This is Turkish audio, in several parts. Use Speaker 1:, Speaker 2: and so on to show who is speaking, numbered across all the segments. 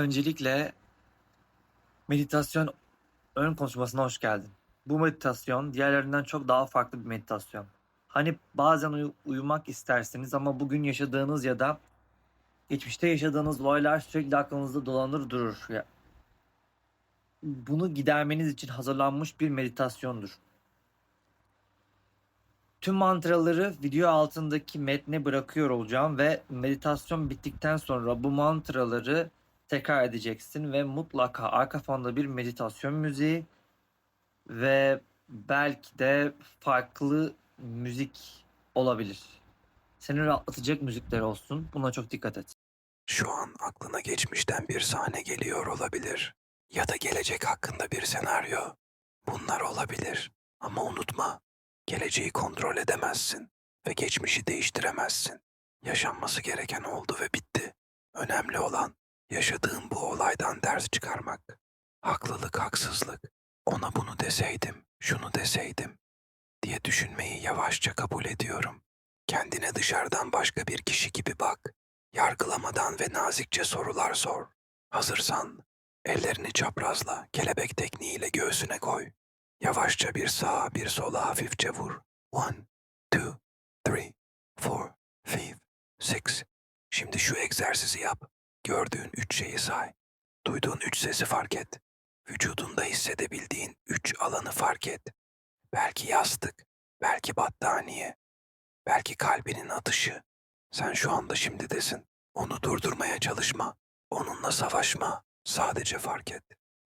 Speaker 1: Öncelikle meditasyon ön konuşmasına hoş geldin. Bu meditasyon diğerlerinden çok daha farklı bir meditasyon. Hani bazen uyu- uyumak istersiniz ama bugün yaşadığınız ya da geçmişte yaşadığınız olaylar sürekli aklınızda dolanır durur. Ya, bunu gidermeniz için hazırlanmış bir meditasyondur. Tüm mantraları video altındaki metne bırakıyor olacağım ve meditasyon bittikten sonra bu mantraları tekrar edeceksin ve mutlaka arka fonda bir meditasyon müziği ve belki de farklı müzik olabilir. Seni rahatlatacak müzikler olsun. Buna çok dikkat et.
Speaker 2: Şu an aklına geçmişten bir sahne geliyor olabilir. Ya da gelecek hakkında bir senaryo. Bunlar olabilir. Ama unutma, geleceği kontrol edemezsin ve geçmişi değiştiremezsin. Yaşanması gereken oldu ve bitti. Önemli olan yaşadığın bu olaydan ders çıkarmak. Haklılık, haksızlık. Ona bunu deseydim, şunu deseydim diye düşünmeyi yavaşça kabul ediyorum. Kendine dışarıdan başka bir kişi gibi bak. Yargılamadan ve nazikçe sorular sor. Hazırsan ellerini çaprazla kelebek tekniğiyle göğsüne koy. Yavaşça bir sağa bir sola hafifçe vur. One, two, three, four, five, six. Şimdi şu egzersizi yap. Gördüğün üç şeyi say. Duyduğun üç sesi fark et. Vücudunda hissedebildiğin üç alanı fark et. Belki yastık, belki battaniye, belki kalbinin atışı. Sen şu anda şimdidesin. Onu durdurmaya çalışma. Onunla savaşma. Sadece fark et.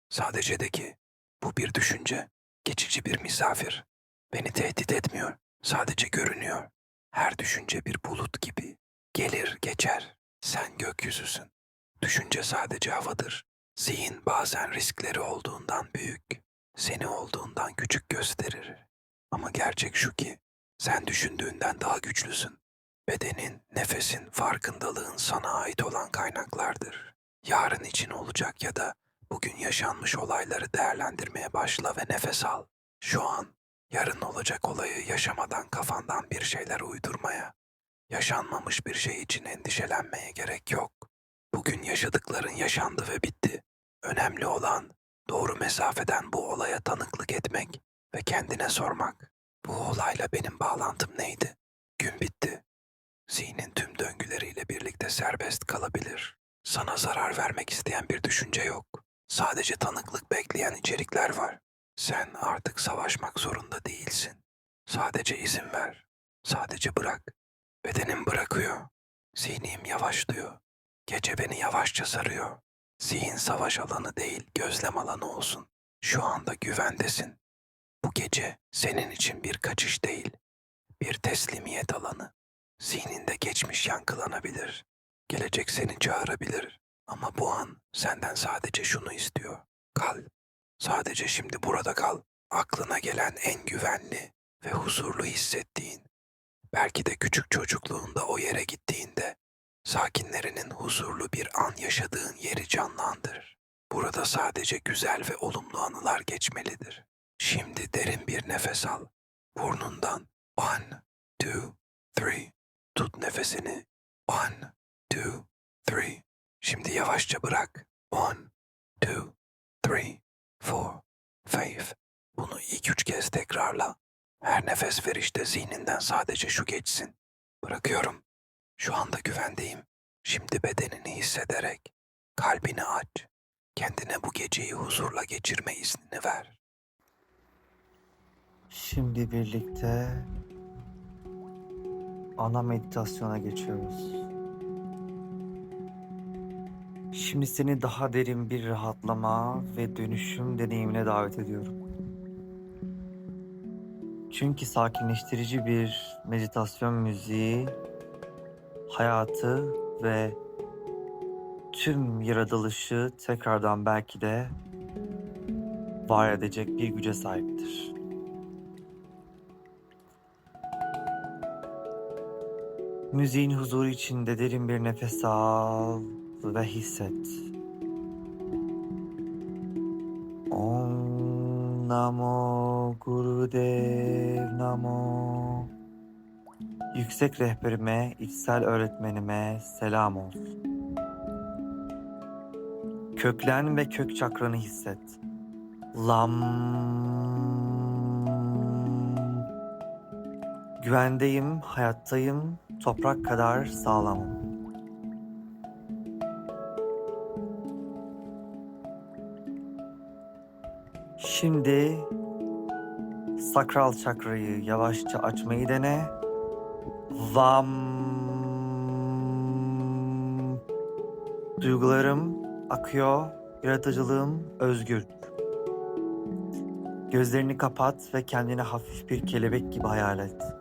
Speaker 2: Sadece de ki bu bir düşünce. Geçici bir misafir. Beni tehdit etmiyor. Sadece görünüyor. Her düşünce bir bulut gibi. Gelir geçer. Sen gökyüzüsün. Düşünce sadece havadır. Zihin bazen riskleri olduğundan büyük. Seni olduğundan küçük gösterir. Ama gerçek şu ki sen düşündüğünden daha güçlüsün. Bedenin, nefesin, farkındalığın sana ait olan kaynaklardır. Yarın için olacak ya da bugün yaşanmış olayları değerlendirmeye başla ve nefes al. Şu an yarın olacak olayı yaşamadan kafandan bir şeyler uydurmaya, yaşanmamış bir şey için endişelenmeye gerek yok. Bugün yaşadıkların yaşandı ve bitti. Önemli olan doğru mesafeden bu olaya tanıklık etmek ve kendine sormak. Bu olayla benim bağlantım neydi? Gün bitti. Zihnin tüm döngüleriyle birlikte serbest kalabilir. Sana zarar vermek isteyen bir düşünce yok. Sadece tanıklık bekleyen içerikler var. Sen artık savaşmak zorunda değilsin. Sadece izin ver. Sadece bırak. Bedenim bırakıyor. Zihnim yavaşlıyor. Gece beni yavaşça sarıyor. Zihin savaş alanı değil, gözlem alanı olsun. Şu anda güvendesin. Bu gece senin için bir kaçış değil, bir teslimiyet alanı. Zihninde geçmiş yankılanabilir. Gelecek seni çağırabilir. Ama bu an senden sadece şunu istiyor. Kal. Sadece şimdi burada kal. Aklına gelen en güvenli ve huzurlu hissettiğin. Belki de küçük çocukluğunda o yere gittiğinde sakinlerinin huzurlu bir an yaşadığın yeri canlandır. Burada sadece güzel ve olumlu anılar geçmelidir. Şimdi derin bir nefes al. Burnundan. One, two, three. Tut nefesini. One, two, three. Şimdi yavaşça bırak. One, two, three, four, five. Bunu ilk üç kez tekrarla. Her nefes verişte zihninden sadece şu geçsin. Bırakıyorum. Şu anda güvendeyim. Şimdi bedenini hissederek kalbini aç. Kendine bu geceyi huzurla geçirme iznini ver.
Speaker 1: Şimdi birlikte ana meditasyona geçiyoruz. Şimdi seni daha derin bir rahatlama ve dönüşüm deneyimine davet ediyorum. Çünkü sakinleştirici bir meditasyon müziği hayatı ve tüm yaratılışı tekrardan belki de var edecek bir güce sahiptir. Müziğin huzuru içinde derin bir nefes al ve hisset. Om Namo Gurudev Namo Yüksek rehberime, içsel öğretmenime selam olsun. Köklen ve kök çakranı hisset. Lam. Güvendeyim, hayattayım, toprak kadar sağlamım. Şimdi sakral çakrayı yavaşça açmayı dene. Vam. Duygularım akıyor, yaratıcılığım özgür. Gözlerini kapat ve kendini hafif bir kelebek gibi hayal et.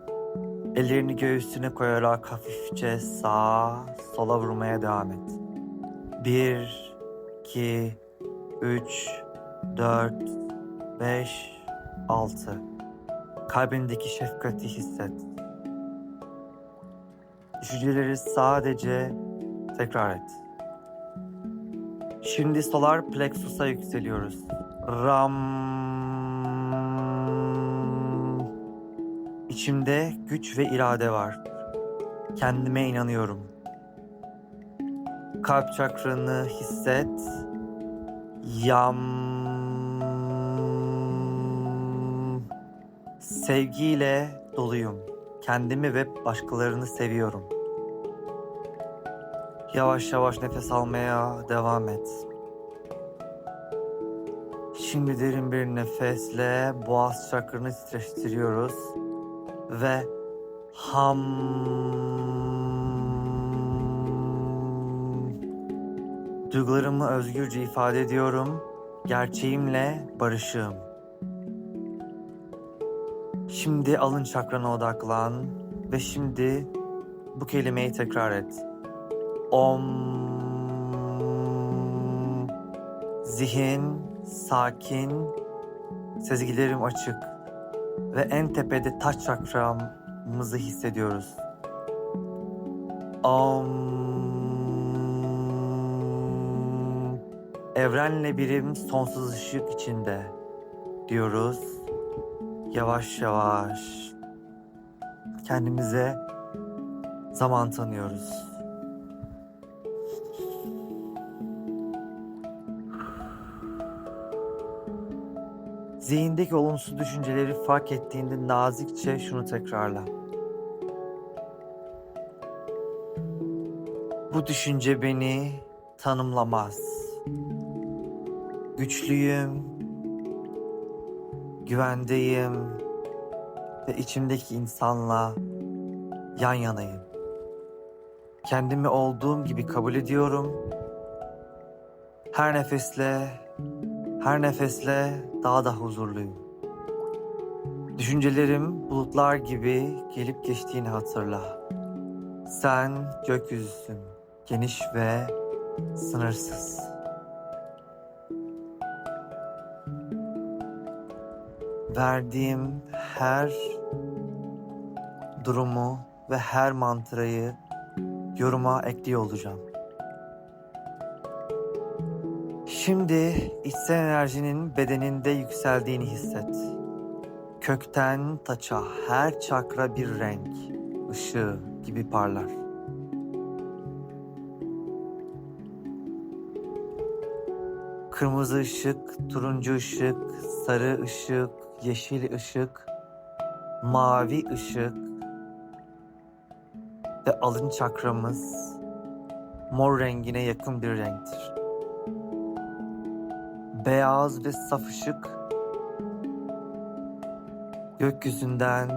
Speaker 1: Ellerini göğsüne koyarak hafifçe sağa, sola vurmaya devam et. Bir, iki, üç, dört, beş, altı. Kalbindeki şefkati hisset. Düşünceleri sadece tekrar et. Şimdi solar plexus'a yükseliyoruz. Ram. İçimde güç ve irade var. Kendime inanıyorum. Kalp çakranı hisset. Yam. Sevgiyle doluyum. Kendimi ve başkalarını seviyorum. Yavaş yavaş nefes almaya devam et. Şimdi derin bir nefesle boğaz çakranı titreştiriyoruz ve ham Duygularımı özgürce ifade ediyorum. Gerçeğimle barışığım. Şimdi alın çakrana odaklan ve şimdi bu kelimeyi tekrar et. Om Zihin sakin, sezgilerim açık ve en tepede taç çakramızı hissediyoruz. Om Evrenle birim sonsuz ışık içinde diyoruz. Yavaş yavaş kendimize zaman tanıyoruz. Zihindeki olumsuz düşünceleri fark ettiğinde nazikçe şunu tekrarla. Bu düşünce beni tanımlamaz. Güçlüyüm, güvendeyim ve içimdeki insanla yan yanayım. Kendimi olduğum gibi kabul ediyorum. Her nefesle her nefesle daha da huzurluyum. Düşüncelerim bulutlar gibi gelip geçtiğini hatırla. Sen gökyüzüsün, geniş ve sınırsız. Verdiğim her durumu ve her mantrayı yoruma ekliyor olacağım. Şimdi içsel enerjinin bedeninde yükseldiğini hisset. Kökten taça her çakra bir renk, ışığı gibi parlar. Kırmızı ışık, turuncu ışık, sarı ışık, yeşil ışık, mavi ışık ve alın çakramız mor rengine yakın bir renktir beyaz ve saf ışık gökyüzünden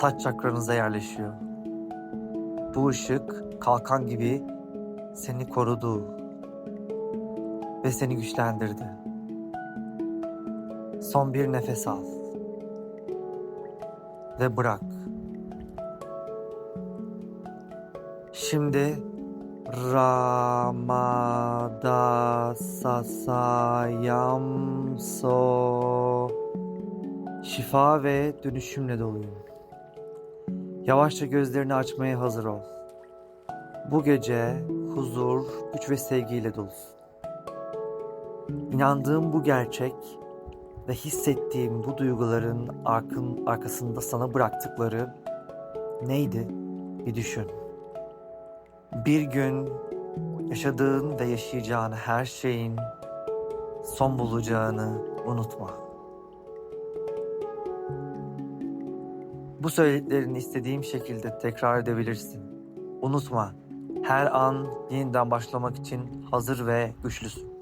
Speaker 1: taç çakranıza yerleşiyor. Bu ışık kalkan gibi seni korudu ve seni güçlendirdi. Son bir nefes al ve bırak. Şimdi Ramada sasayam so Şifa ve dönüşümle doluyum. Yavaşça gözlerini açmaya hazır ol. Bu gece huzur, güç ve sevgiyle dolusun. İnandığım bu gerçek ve hissettiğim bu duyguların arkın, arkasında sana bıraktıkları neydi? Bir düşün. Bir gün Yaşadığın ve yaşayacağın her şeyin son bulacağını unutma. Bu söylediklerini istediğim şekilde tekrar edebilirsin. Unutma, her an yeniden başlamak için hazır ve güçlüsün.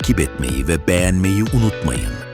Speaker 3: Takip etmeyi ve beğenmeyi unutmayın.